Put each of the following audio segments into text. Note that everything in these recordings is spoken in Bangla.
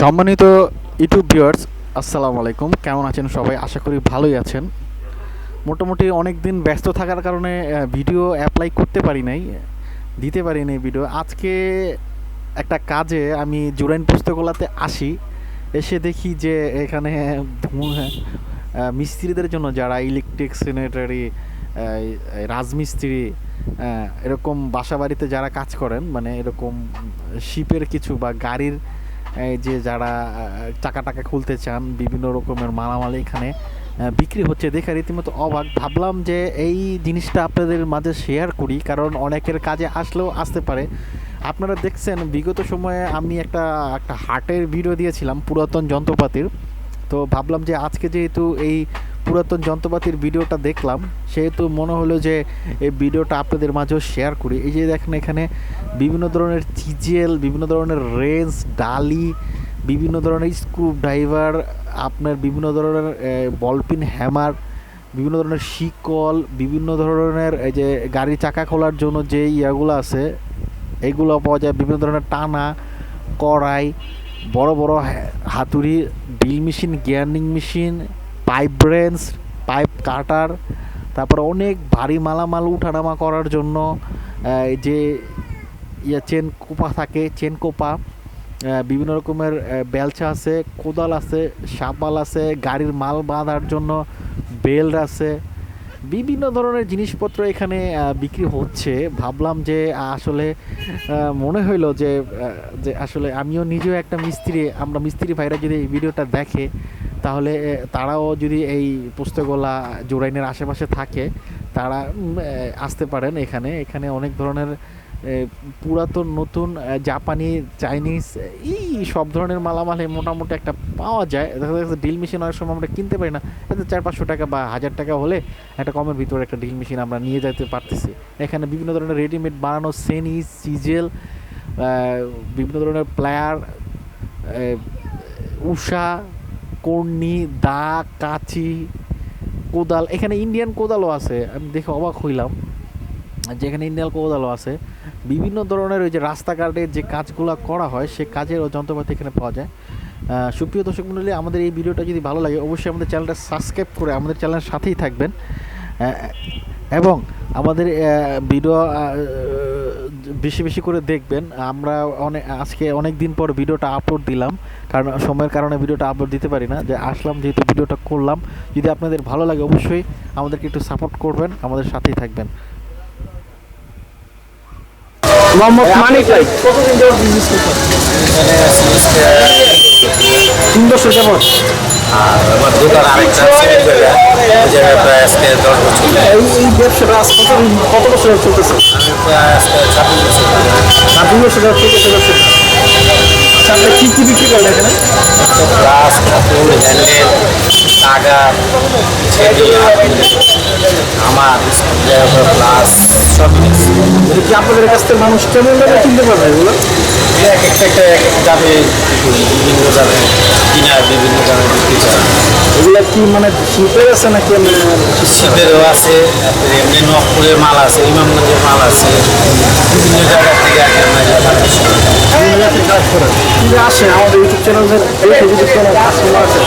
সম্মানিত ইউটিউব ভিউয়ার্স আসসালামু আলাইকুম। কেমন আছেন সবাই? আশা করি ভালোই আছেন। মোটামুটি অনেক দিন ব্যস্ত থাকার কারণে ভিডিও অ্যাপ্লাই করতে পারি নাই, দিতে পারি নাই ভিডিও আজকে একটা কাজে আমি জুরাইন পুস্তকলাতে আসি। এসে দেখি যে এখানে মিস্ত্রিদের জন্য যারা ইলেকট্রিক সেনেটারি রাজমিস্ত্রি এরকম বাসা বাড়িতে যারা কাজ করেন মানে এরকম শিপের কিছু বা গাড়ির যে যারা টাকা টাকা খুলতে চান, বিভিন্ন রকমের মালামাল এখানে বিক্রি হচ্ছে। দেখে রীতিমতো অবাক। ভাবলাম যে এই জিনিসটা আপনাদের মাঝে শেয়ার করি, কারণ অনেকের কাজে আসলেও আসতে পারে। আপনারা দেখছেন, বিগত সময়ে আমি একটা একটা হাটের ভিডিও দিয়েছিলাম, পুরাতন যন্ত্রপাতির। তো ভাবলাম যে আজকে যেহেতু এই পুরাতন যন্ত্রপাতির ভিডিওটা দেখলাম, সেহেতু মনে হলো যে এই ভিডিওটা আপনাদের মাঝেও শেয়ার করি। এই যে দেখেন এখানে বিভিন্ন ধরনের চিজেল বিভিন্ন ধরনের রেঞ্জ ডালি, বিভিন্ন ধরনের স্ক্রু ড্রাইভার আপনার বিভিন্ন ধরনের বলপিন হ্যামার বিভিন্ন ধরনের শিকল, বিভিন্ন ধরনের এই যে গাড়ির চাকা খোলার জন্য যে ইয়াগুলো আছে, এগুলো পাওয়া যায়। বিভিন্ন ধরনের টানা, কড়াই, বড় বড় হাতুড়ি drill machine gearing machine pipe wrench pipe cutter তারপর অনেক ভারী মালামাল উঠানামা করার জন্য যে ইয়ে চেন কোপা থাকে চেন কোপা বিভিন্ন রকমের বেলচা আছে, কোদাল আছে সাপাল আছে, গাড়ির মাল বাঁধার জন্য বেল্ট আছে। বিভিন্ন ধরনের জিনিসপত্র এখানে বিক্রি হচ্ছে। ভাবলাম যে আসলে মনে হইল যে যে আসলে আমিও নিজেও একটা মিস্ত্রি, আমরা মিস্ত্রি ভাইরা যদি এই ভিডিওটা দেখে তাহলে তারাও যদি এই পুস্তকলা জোরাইনের আশেপাশে থাকে, তারা আসতে পারেন এখানে। এখানে অনেক ধরনের পুরাতন, নতুন জাপানি, চাইনিজ, এই সব ধরনের মালামাল মোটামুটি একটা পাওয়া যায়। দেখা যাচ্ছে ড্রিল মেশিন অনেক সময় আমরা কিনতে পারি না। এতে চার পাঁচশো টাকা বা হাজার টাকা হলে একটা কমের ভিতরে একটা ড্রিল মেশিন আমরা নিয়ে যেতে পারতেছি। এখানে বিভিন্ন ধরনের রেডিমেড বানানো সেনি সিজেল বিভিন্ন ধরনের প্লেয়ার উষা কর্নি, দা, কাঁচি, কোদাল, এখানে ইন্ডিয়ান কোদালও আছে। আমি দেখে অবাক হইলাম যেখানে ইন্ডিয়ান কোদালও আছে। বিভিন্ন ধরনের ওই যে রাস্তাঘাটে যে কাজগুলো করা হয়, সে কাজের যন্ত্রপাতি এখানে পাওয়া যায়। সুপ্রিয় দর্শক মন্ডলী, আমাদের এই ভিডিওটা যদি ভালো লাগে, অবশ্যই আমাদের চ্যানেলটা সাবস্ক্রাইব করে আমাদের চ্যানেলের সাথেই থাকবেন। এবং আমাদের ভিডিও বেশি বেশি করে দেখবেন। আমরা অনেক আজকে অনেক দিন পর ভিডিওটা আপলোড দিলাম। কারণ সময়ের কারণে ভিডিওটা আপলোড দিতে পারি না। যে আসলাম যেহেতু ভিডিওটা করলাম যদি আপনাদের ভালো লাগে অবশ্যই আমাদেরকে একটু সাপোর্ট করবেন আমাদের সাথেই থাকবেন। মোহাম্মদ মানিক ভাই। কতদিন যাবত বিজনেস করছেন? তিন বছর যাবত আর আমার দোকান আরেকটা আছে ওই জায়গায় ওই জায়গায় প্রায় আজকে দশ বছর। এই এই ব্যবসাটা আজ কত কত বছর যাবত চলতেছে? আমি প্রায় আজকে ছাব্বিশ বছর আর দুই বছর চলতেছে ব্যবসাটা। আচ্ছা আপনি কী কী বিক্রি করেন এখানে? গ্লাস কাপড় হ্যান্ডেল টাগা ছেড়ি আমার প্লাস এটা কি আপনাদের কাছ থেকে মানুষ কেমন দামে কিনতে পারবে এগুলো? এক একটা একটা এক দামে বিভিন্ন দামে কিনা বিভিন্ন দামে বিক্রি করা এগুলো কি মানে শীতের আছে নাকি শীতেরও আছে এমনি নকপুরের মাল আছে ইমামগঞ্জের মাল আছে। বিভিন্ন জায়গা থেকে আগে আমরা এটা purchase করি। বিভিন্ন জায়গায় কাজ করেন। যদি আসে আমাদের ইউটিউব চ্যানেলের দেখে যদি কোনো কাস্টমার আছে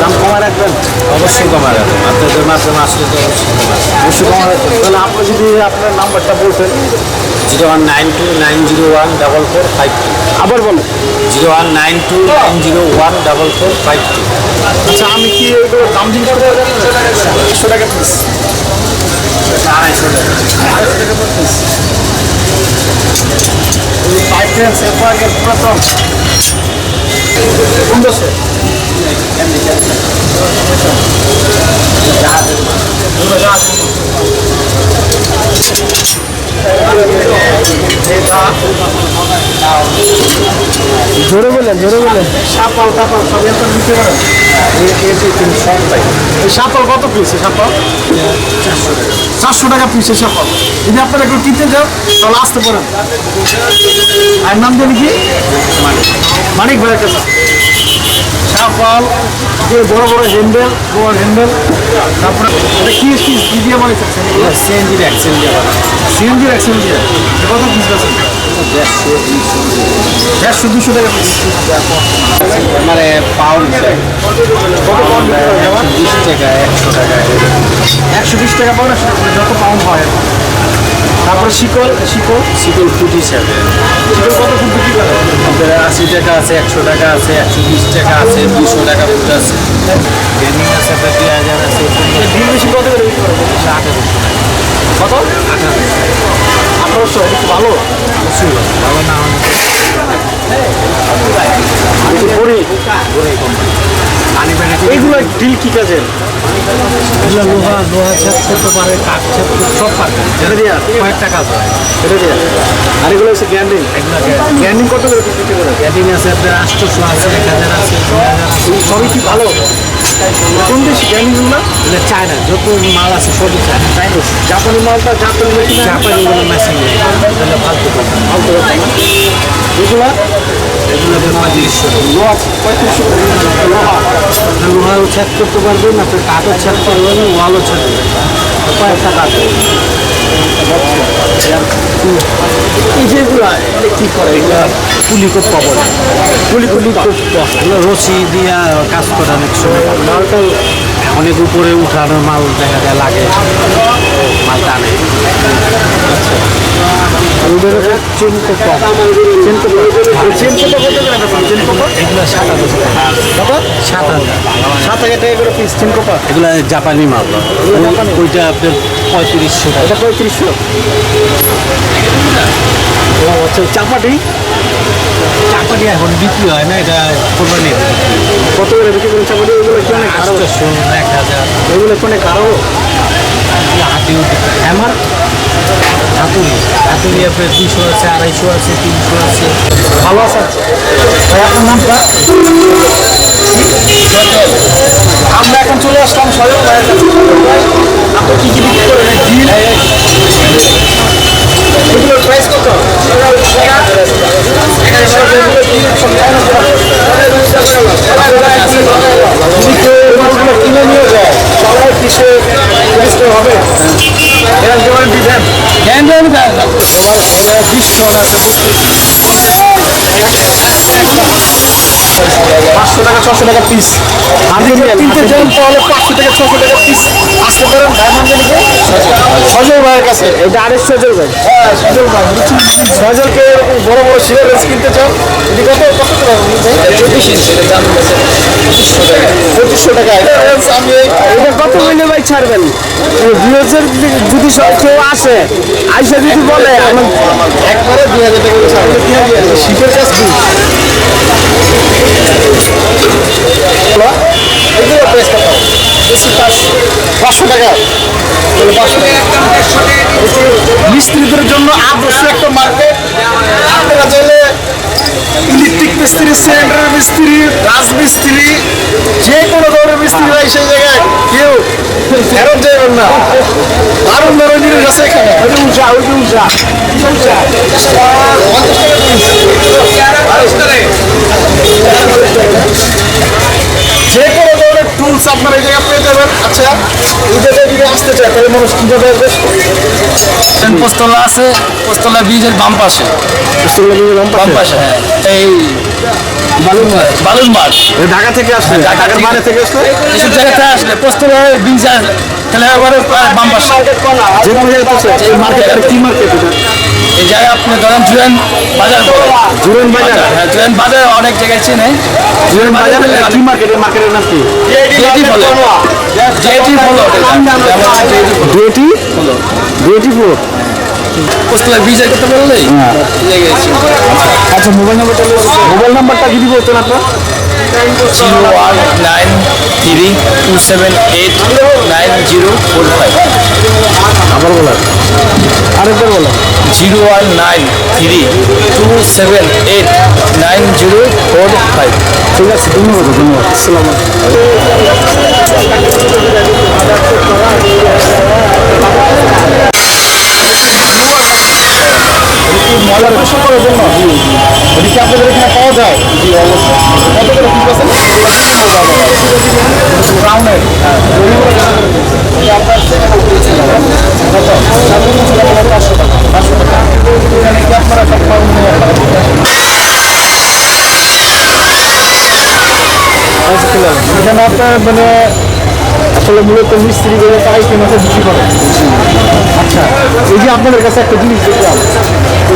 দাম কমায় রাখবেন। অবশ্যই কমা রাখবেন। আপনাদের মাধ্যমে আসলে তো অবশ্যই অবশ্যই কমায় রাখবেন। তাহলে আপনি যদি আপনার নাম্বারটা বলতেন। Zero one nine two nine zero one double four five two. আবার বলুন। Zero one nine two nine zero one double four five two. আচ্ছা আমি কি এগুলো দাম পারি? একশো টাকা পিস আড়াইশো টাকা দেশে জোরে বললেন জোরে বললেন সাপাল টাপাল সবই আপনার নিতে পারেন এই সাপাল কত পিস সাপাল? চারশো টাকা পিস সাপাল। যদি আপনারা একটু কিনতে যান তাহলে আসতে পারেন। আর নাম জানি কি? মানিক ভাইয়ের কাছে সাপাল। যে বড় বড় হ্যান্ডেল বড় হ্যান্ডেল তারপরে এটা কি কি দিয়ে বানিয়েছেন সিএনজি ভ্যাকসিন দেওয়া সিএনজি অ্যাক্সিডেন্ট দিয়ে কত পিস আছে দেড়শো দুশো টাকা মানে পাউন্ড বিশ টাকা একশো টাকা একশো বিশ টাকা পাউন্ড যত পাউন্ড হয় তারপরে শিকল শিকল শিকল ফুট হিসাবে শিকল কত ফুট বিক্রি করে আশি টাকা আছে একশো টাকা আছে একশো বিশ টাকা আছে দুশো টাকা ফুট আছে গেমিং আছে হাজার আছে ডিম বেশি কত করে বিক্রি করে আঠারোশো কত আঠারোশো এটা ভালো। এইগুলো ডিল কি কাজের? লোহা লোহা ছাপ করতে কাঠ ছাপ সব কয়েকটা কাজ হয় আর? এগুলো হচ্ছে গ্যান্ডিং? গ্যান্ডিং। কত করে বিক্রি আছে আপনার আটশোশো আছে এক হাজার আছে দুই হাজার আছে। সবই কি ভালো? কোন দেশ গ্যান্ডিংগুলো এগুলো চায়না যত মাল আছে সবই চায়না চাইনিজ জাপানি মালটা জাপানি মেশিন জাপানিগুলো মেশিন এগুলো ফালতু কথা এগুলো এগুলো পঁয়ত্রিশশো লোহা পঁয়ত্রিশশো লোহা লোহাও ছেদ করতে পারবেন আপনার কাঠও ছেদ করবেন ওয়ালও ছেদ করবেন কয়েকটা কাঠ এই যেগুলো কি করে এগুলো পুলি খুব পাবো? এগুলো রশি দিয়া কাজ করে অনেক সময়। অনেক উপরে উঠানোর মাল দেখা যায় লাগে। মাল টানে। চেন কত চেন কত চেন কত কত করে বেচেন? চেন কত এগুলো সাত হাজার সাত হাজার। সাত হাজার টাকা করে পিস চেন কত এগুলো জাপানি মাল। ওইটা আপনার পঁয়ত্রিশশো টাকা। পঁয়ত্রিশশো। ও আচ্ছা চাপাটি? চাপাটি এখন বিক্রি হয় না এটা কোরবানি কত করে বিক্রি করে চাপাটি ওগুলো কি অনেক আরও? এক হাজার। ওগুলো কি অনেক আরও? হাতি হ্যামার হাতুড়ি। হাতুড়ি আপনার দুশো আছে আড়াইশো আছে তিনশো আছে। ভালো আছে। আপনার নামটা আমরা এখন চলে আসলাম ভাইয়ের কাছে। আপনি কি কি বিক্রি করেন? ডিল এগুলোর প্রাইস কত যদি কেউ এই মাছগুলো কিনে নিয়ে যায় সবাই কিসে হবে বিশ টন আছে? পাঁচশো টাকা ছশো টাকা পিস আপনি যদি কিনতে চান তাহলে পাঁচশো থেকে ছশো টাকা পিস আসতে পারেন। ডায়মন্ড সজল ভাইয়ের কাছে। এটা আরেক সজল ভাই। হ্যাঁ সজল ভাই। সজলকে এরকম বড় বড় শিলা রেঞ্জ কিনতে চান? এটি কত? কত করে পঁচিশশো টাকা। এটা আমি এটা কত মিলে ভাই ছাড়বেন? দুই হাজার যদি কেউ আসে আইসা যদি বলে একবারে দুই হাজার টাকা শীতের কাজ পাঁচশো টাকা মিস্ত্রিদের জন্য আদর্শ একটা মার্কেট আপনারা চাইলে ইলেকট্রিক মিস্ত্রি সিলিন্ডার মিস্ত্রি রাজমিস্ত্রি যে কোনো ধরনের মিস্ত্রি ভাই সেই জায়গায় কেউ ফেরত যাবেন না। দারুণ দারুণ জিনিস আছে এখানে। ওই যে উঁচা ওই যে উঁচা। উঁচা পঞ্চাশ টাকা যে কোনো টুলস আপনার এই জায়গায় পেয়ে যাবেন। আচ্ছা এই জায়গায় যদি আসতে চায় তাহলে মানুষ কীভাবে আসবে? পোস্তলা আছে পোস্তলা বীজের বাম পাশে। বাম পাশে? হ্যাঁ। এই বালুর মাঠ। বালুর মাঠ। ঢাকা থেকে আসলে ঢাকার বাইরে থেকে আসলে এসব জায়গাতে আসলে পোস্তলা বীজ তাহলে একবারে বাম পাশে। যে জায়গায় আসলে এই মার্কেট কি মার্কেট? জায়গায় আপনি ধরেন জুয়েন বাজার বলে। জুরেন বাজার? হ্যাঁ জুয়েন বাজার অনেক জায়গায় চেনে। জুরেন বাজার কি মার্কেটের নাম কি? জেটি বলে। জেটি বলো। বললেই গেছি। আচ্ছা মোবাইল নাম্বারটা মোবাইল নাম্বারটা যদি বলতেন আপনার? Zero three two seven eight nine zero four five আবার বলেন আরেকবার বলেন zero one nine three two seven eight nine zero four five ঠিক আছে ধন্যবাদ ধন্যবাদ। আসসালামু আলাইকুম। ময়লার গোসল করার জন্য। এটি কি আপনাদের এখানে পাওয়া যায়? জি অবশ্যই। কত করে পিস আছে ব্রাউনের। আপনার কত পাঁচশো টাকা পাঁচশো টাকা এখানে কি আপনারা সব মাল নিয়ে আপনারা দিতে আসেন। এখানে আপনার মানে আসলে মূলত মিস্ত্রি করে তাই কেনাটা বিক্রি করে। আচ্ছা এই যে আপনাদের কাছে একটা জিনিস দেখলাম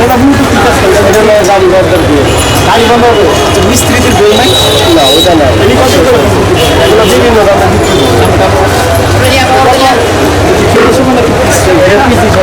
এটা মূলত কি কাজ করে এটা হলো গাড়ি বন্ধ দিয়ে। গাড়ি বন্ধ মিস্ত্রিদের বই নাই? না ওটা না এগুলো কত করে এগুলো বিভিন্ন দামে বিক্রি তিনশো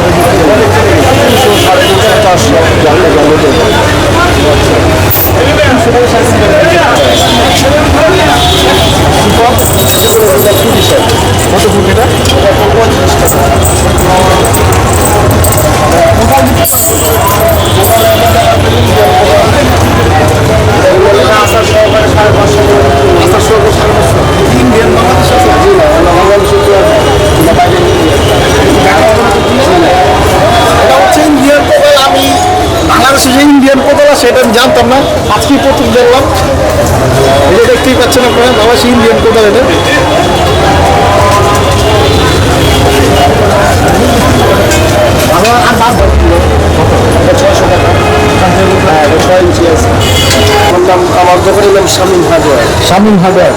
ছয় ইঞ্চি আছে। আমার নাম আমার দোকানের নাম শামীম হাজার। শামীম হাজার।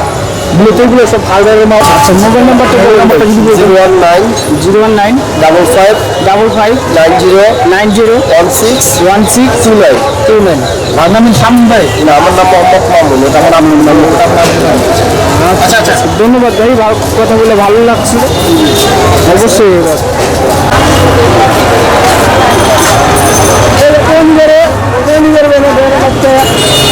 মূলত এগুলো সব হাজারের মাল আচ্ছা মোবাইল নাম্বারটা বলে নাম্বারটা যদি zero one nine zero one nine double five double five nine zero nine zero one six one six two nine. Two nine. ভাই নাম শামীম ভাই। না আমার নাম মোহাম্মদ মামুন এটা আমার নাম নাম আচ্ছা আচ্ছা ধন্যবাদ ভাই ভালো কথা বলে ভালো লাগছিল অবশ্যই। 对。